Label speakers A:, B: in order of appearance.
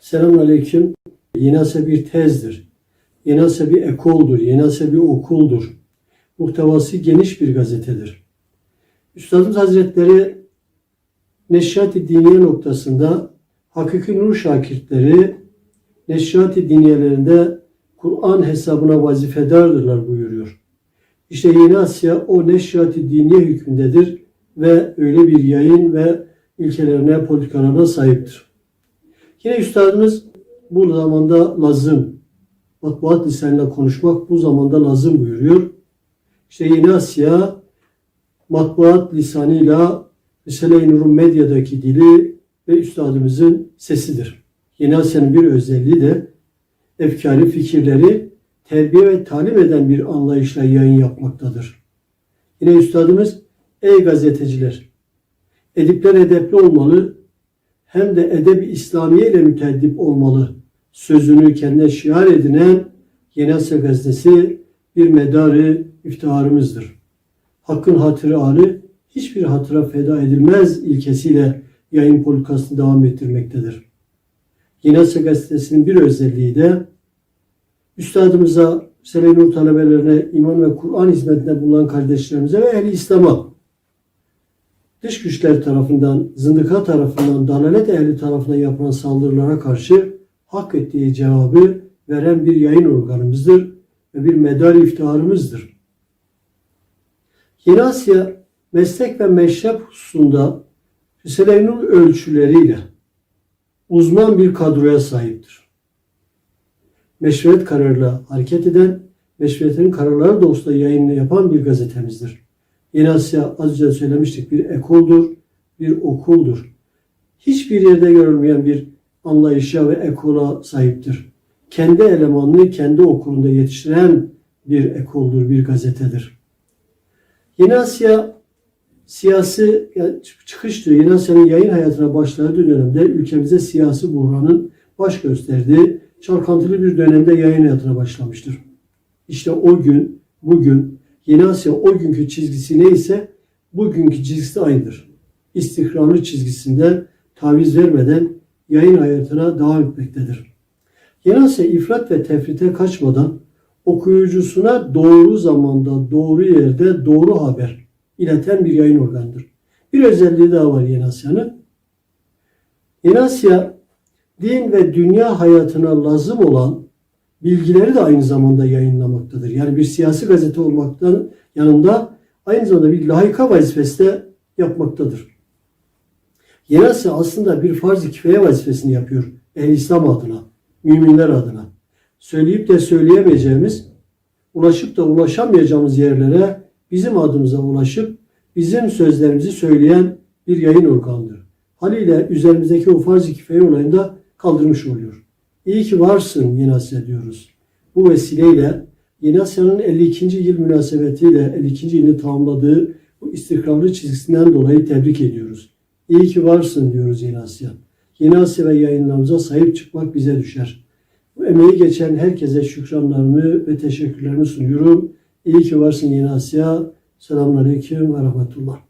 A: Selamun Aleyküm. Yeni Asya bir tezdir. Yeni Asya bir ekoldur. Yeni Asya bir okuldur. Muhtevası geniş bir gazetedir. Üstadımız Hazretleri Neşriyat-ı Diniye noktasında Hakiki Nur şakirtleri Neşriyat-ı Diniyelerinde Kur'an hesabına vazifedardırlar buyuruyor. İşte Yeni Asya o Neşriyat-ı Diniye hükmündedir ve öyle bir yayın ve ilkelerine, politikalarına sahiptir. Yine üstadımız bu zamanda lazım. Matbuat lisanıyla konuşmak bu zamanda lazım buyuruyor. İşte Yeni Asya matbuat lisanıyla Risale-i Nur'un medyadaki dili ve üstadımızın sesidir. Yeni Asya'nın bir özelliği de efkari fikirleri terbiye ve talim eden bir anlayışla yayın yapmaktadır. Yine üstadımız ey gazeteciler edipler edepli olmalı hem de edebi İslamiye ile müteddip olmalı. Sözünü kendine şiar edinen Yeni gazetesi bir medarı iftiharımızdır. Hakkın hatırı ağrı hiçbir hatıra feda edilmez ilkesiyle yayın politikasını devam ettirmektedir. Yeni gazetesinin bir özelliği de üstadımıza, Selen-i talebelerine, iman ve Kur'an hizmetinde bulunan kardeşlerimize ve ehli İslam'a dış güçler tarafından, zındıka tarafından, dalalet ehli tarafından yapılan saldırılara karşı hak ettiği cevabı veren bir yayın organımızdır ve bir medal iftiharımızdır. Yeni Asya meslek ve meşrep hususunda Nur ölçüleriyle uzman bir kadroya sahiptir. Meşruiyet kararıyla hareket eden, meşruiyetin kararları doğrultusunda yayını yapan bir gazetemizdir. Yeni Asya az önce söylemiştik bir ekoldur, bir okuldur. Hiçbir yerde görülmeyen bir anlayışa ve ekola sahiptir. Kendi elemanını kendi okulunda yetiştiren bir ekoldur, bir gazetedir. Yeni Asya siyasi yani çıkıştı. Yeni Asya'nın yayın hayatına başladığı dönemde ülkemize siyasi buhranın baş gösterdiği çalkantılı bir dönemde yayın hayatına başlamıştır. İşte o gün, bugün Yeni Asya o günkü çizgisi neyse bugünkü çizgisi de aynıdır. İstikrarlı çizgisinden taviz vermeden yayın hayatına devam etmektedir. Yeni Asya ifrat ve tefrite kaçmadan okuyucusuna doğru zamanda, doğru yerde, doğru haber ileten bir yayın organıdır. Bir özelliği daha var Yeni Asya'nın. Yeni Asya din ve dünya hayatına lazım olan bilgileri de aynı zamanda yayınlamaktadır. Yani bir siyasi gazete olmaktan yanında aynı zamanda bir layıka vazifesi de yapmaktadır. Asya aslında bir farz-ı kifaya vazifesini yapıyor. El İslam adına, müminler adına. Söyleyip de söyleyemeyeceğimiz, ulaşıp da ulaşamayacağımız yerlere bizim adımıza ulaşıp bizim sözlerimizi söyleyen bir yayın organıdır. Haliyle üzerimizdeki o farz-ı kifaye olayını da kaldırmış oluyor. İyi ki varsın Yeni Asya diyoruz. Bu vesileyle Yeni Asya'nın 52. yıl münasebetiyle 52. yılını tamamladığı bu istikrarlı çizgisinden dolayı tebrik ediyoruz. İyi ki varsın diyoruz Yeni Asya. Yeni Asya ve yayınlarımıza sahip çıkmak bize düşer. Bu emeği geçen herkese şükranlarımı ve teşekkürlerimi sunuyorum. İyi ki varsın Yeni Asya. Selamun Aleyküm ve Rahmetullah.